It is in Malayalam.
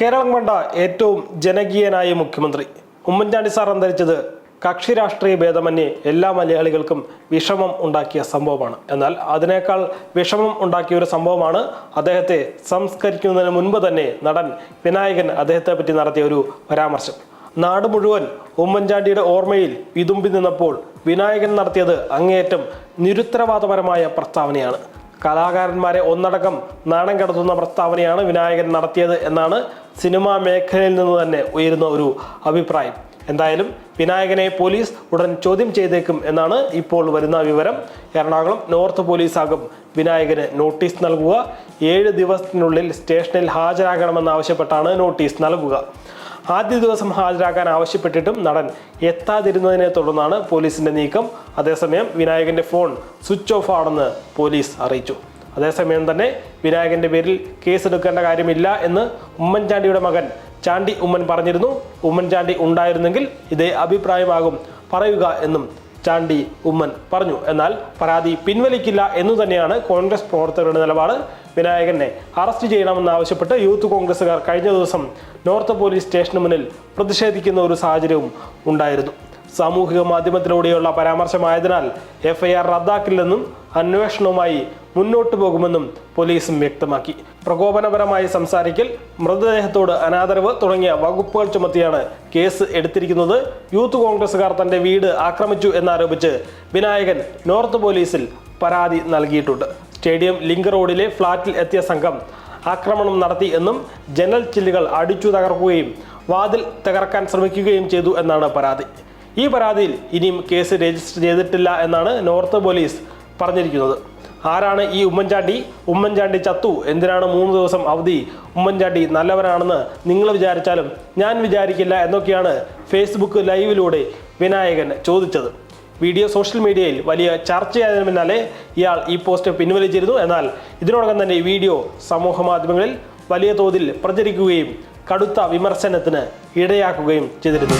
കേരളം കണ്ട ഏറ്റവും ജനകീയനായ മുഖ്യമന്ത്രി. ഉമ്മൻചാണ്ടി സാർ അന്തരിച്ചത് കക്ഷി രാഷ്ട്രീയ ഭേദമന്യേ എല്ലാ മലയാളികൾക്കും വിഷമം ഉണ്ടാക്കിയ സംഭവമാണ്. എന്നാൽ അതിനേക്കാൾ വിഷമം ഉണ്ടാക്കിയ ഒരു സംഭവമാണ് അദ്ദേഹത്തെ സംസ്കരിക്കുന്നതിന് മുൻപ് തന്നെ നടൻ വിനായകൻ അദ്ദേഹത്തെ പറ്റി നടത്തിയ ഒരു പരാമർശം. നാട് മുഴുവൻ ഉമ്മൻചാണ്ടിയുടെ ഓർമ്മയിൽ വിതുമ്പി നിന്നപ്പോൾ വിനായകൻ നടത്തിയത് അങ്ങേയറ്റം നിരുത്തരവാദപരമായ പ്രസ്താവനയാണ്. കലാകാരന്മാരെ ഒന്നടക്കം നാണം കടത്തുന്ന പ്രസ്താവനയാണ് വിനായകൻ നടത്തിയത് എന്നാണ് സിനിമാ മേഖലയിൽ നിന്ന് തന്നെ ഉയരുന്ന ഒരു അഭിപ്രായം. എന്തായാലും വിനായകനെ പോലീസ് ഉടൻ ചോദ്യം ചെയ്തേക്കും എന്നാണ് ഇപ്പോൾ വരുന്ന വിവരം. എറണാകുളം നോർത്ത് പോലീസാകും വിനായകന് നോട്ടീസ് നൽകുക. ഏഴ് ദിവസത്തിനുള്ളിൽ സ്റ്റേഷനിൽ ഹാജരാകണമെന്നാവശ്യപ്പെട്ടാണ് നോട്ടീസ് നൽകുക. ആദ്യ ദിവസം ഹാജരാകാൻ ആവശ്യപ്പെട്ടിട്ടും നടൻ എത്താതിരുന്നതിനെ തുടർന്നാണ് പോലീസിന്റെ നീക്കം. അതേസമയം വിനായകന്റെ ഫോൺ സ്വിച്ച് ഓഫ് ആണെന്ന് പോലീസ് അറിയിച്ചു. അതേസമയം തന്നെ വിനായകന്റെ പേരിൽ കേസ് എടുക്കേണ്ട കാര്യമില്ല എന്ന് ഉമ്മൻചാണ്ടിയുടെ മകൻ ചാണ്ടി ഉമ്മൻ പറഞ്ഞിരുന്നു. ഉമ്മൻചാണ്ടി ഉണ്ടായിരുന്നെങ്കിൽ ഇതേ അഭിപ്രായമാകും. പറയുക എന്നും ചാണ്ടി ഉമ്മൻ പറഞ്ഞു. എന്നാൽ പരാതി പിൻവലിക്കില്ല എന്നു തന്നെയാണ് കോൺഗ്രസ് പ്രവർത്തകരുടെ നിലപാട്. വിനായകനെ അറസ്റ്റ് ചെയ്യണമെന്നാവശ്യപ്പെട്ട് യൂത്ത് കോൺഗ്രസുകാർ കഴിഞ്ഞ ദിവസം നോർത്ത് പോലീസ് സ്റ്റേഷന് മുന്നിൽ പ്രതിഷേധിക്കുന്ന ഒരു സാഹചര്യവും ഉണ്ടായിരുന്നു. സാമൂഹിക മാധ്യമത്തിലൂടെയുള്ള പരാമർശമായതിനാൽ എഫ്ഐആർ റദ്ദാക്കില്ലെന്നും അന്വേഷണവുമായി മുന്നോട്ടു പോകുമെന്നും പോലീസും വ്യക്തമാക്കി. പ്രകോപനപരമായി സംസാരിക്കൽ മൃതദേഹത്തോട് അനാദരവ് തുടങ്ങിയ വകുപ്പുകൾ ചുമത്തിയാണ് കേസ് എടുത്തിരിക്കുന്നത്. യൂത്ത് കോൺഗ്രസുകാർ തന്റെ വീട് ആക്രമിച്ചു എന്നാരോപിച്ച് വിനായകൻ നോർത്ത് പോലീസിൽ പരാതി നൽകിയിട്ടുണ്ട്. സ്റ്റേഡിയം ലിങ്ക് റോഡിലെ ഫ്ളാറ്റിൽ എത്തിയ സംഘം ആക്രമണം നടത്തി എന്നും ജനൽ ചില്ലുകൾ അടിച്ചു തകർക്കുകയും വാതിൽ തകർക്കാൻ ശ്രമിക്കുകയും ചെയ്തു എന്നാണ് പരാതി. ഈ പരാതിയിൽ ഇനിയും കേസ് രജിസ്റ്റർ ചെയ്തിട്ടില്ല എന്നാണ് നോർത്ത് പോലീസ് പറഞ്ഞിരിക്കുന്നത്. ആരാണ് ഈ ഉമ്മൻചാണ്ടി? ഉമ്മൻചാണ്ടി ചത്തു. എന്തിനാണ് മൂന്ന് ദിവസം അവധി? ഉമ്മൻചാണ്ടി നല്ലവരാണെന്ന് നിങ്ങൾ വിചാരിച്ചാലും ഞാൻ വിചാരിക്കില്ല എന്നൊക്കെയാണ് ഫേസ്ബുക്ക് ലൈവിലൂടെ വിനായകൻ ചോദിച്ചത്. വീഡിയോ സോഷ്യൽ മീഡിയയിൽ വലിയ ചർച്ചയായതിനു പിന്നാലെ ഇയാൾ ഈ പോസ്റ്റ് പിൻവലിച്ചിരുന്നു. എന്നാൽ ഇതിനോടകം തന്നെ ഈ വീഡിയോ സമൂഹ മാധ്യമങ്ങളിൽ വലിയ തോതിൽ പ്രചരിക്കുകയും കടുത്ത വിമർശനത്തിന് ഇടയാക്കുകയും ചെയ്തിരുന്നു.